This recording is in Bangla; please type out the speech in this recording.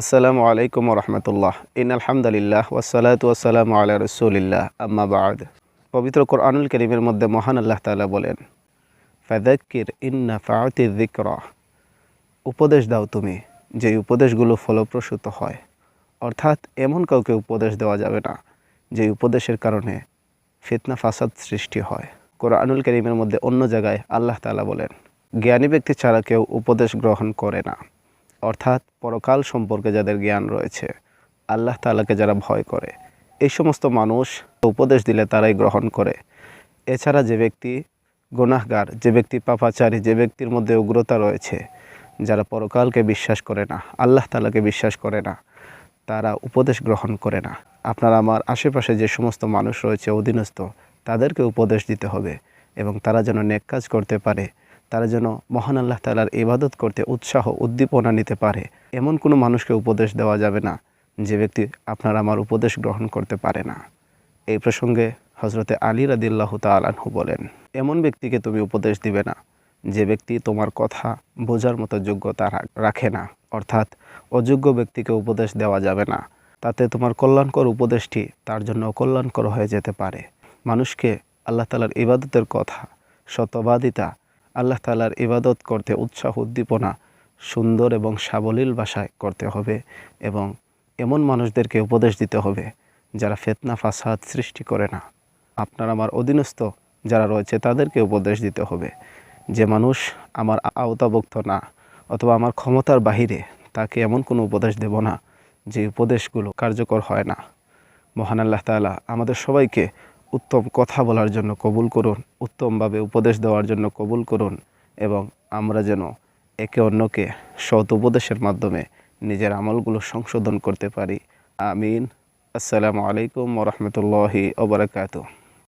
আসসালামু আলাইকুম রহমতুল্লাহ। ইন আলহামদুলিল্লাহ ওসালাত ওয়াসালাম আল্লাহ রসুলিল্লাহ। আম্মা বাদ। পবিত্র কোরআনুল করিমের মধ্যে মহান আল্লাহ তাআলা বলেন ফাদাক্কির ইন্না ফাআতি যিকরা। উপদেশ দাও তুমি, যে উপদেশগুলো ফলপ্রসূত হয়। অর্থাৎ এমন কাউকে উপদেশ দেওয়া যাবে না, যে উপদেশের কারণে ফিতনা ফাসাদ সৃষ্টি হয়। কোরআনুল করিমের মধ্যে অন্য জায়গায় আল্লাহ তালা বলেন, জ্ঞানী ব্যক্তি ছাড়া কেউ উপদেশ গ্রহণ করে না। অর্থাৎ পরকাল সম্পর্কে যাদের জ্ঞান রয়েছে, আল্লাহ তাআলাকে যারা ভয় করে, এই সমস্ত মানুষ উপদেশ দিলে তারাই গ্রহণ করে। এছাড়া যে ব্যক্তি গুনাহগার, যে ব্যক্তি পাপাচারী, যে ব্যক্তির মধ্যে উগ্রতা রয়েছে, যারা পরকালকে বিশ্বাস করে না, আল্লাহ তালাকে বিশ্বাস করে না, তারা উপদেশ গ্রহণ করে না। আপনার আমার আশেপাশে যে সমস্ত মানুষ রয়েছে, অধীনস্থ, তাদেরকে উপদেশ দিতে হবে এবং তারা যেন নেক কাজ করতে পারে। তারা যেন মহান আল্লাহ তালার ইবাদত করতে উৎসাহ, উদ্দীপনা নিতে পারে। এমন কোনো মানুষকে উপদেশ দেওয়া যাবে না যে ব্যক্তি আপনার আমার উপদেশ গ্রহণ করতে পারে না। এই প্রসঙ্গে হজরতে আলী রাদিল্লাহ তালাহু বলেন, এমন ব্যক্তিকে তুমি উপদেশ দিবে না যে ব্যক্তি তোমার কথা বোঝার মতো যোগ্যতা রাখে না। অর্থাৎ অযোগ্য ব্যক্তিকে উপদেশ দেওয়া যাবে না। তাতে তোমার কল্যাণকর উপদেশটি তার জন্য অকল্যাণকর হয়ে যেতে পারে। মানুষকে আল্লাহ তালার ইবাদতের কথা শতবাদিতা আল্লাহ তালার ইবাদত করতে উৎসাহ উদ্দীপনা, সুন্দর এবং সাবলীল ভাষায় করতে হবে এবং এমন মানুষদেরকে উপদেশ দিতে হবে যারা ফেতনা, ফাসাদ সৃষ্টি করে না। আপনার আমার অধীনস্থ যারা রয়েছে তাদেরকে উপদেশ দিতে হবে। যে মানুষ আমার আওতাভুক্ত না অথবা আমার ক্ষমতার বাহিরে তাকে এমন কোনো উপদেশ দেব না যে উপদেশগুলো কার্যকর হয় না। মহান আল্লাহ তাআলা আমাদের সবাইকে উত্তম কথা বলার জন্য কবুল করুন, উত্তমভাবে উপদেশ দেওয়ার জন্য কবুল করুন এবং আমরা যেন একে অন্যকে সৎ উপদেশের মাধ্যমে নিজের আমলগুলো সংশোধন করতে পারি। আমিন। আসসালামু আলাইকুম ওরহমতুল্লাহি ওবরাকাতুহ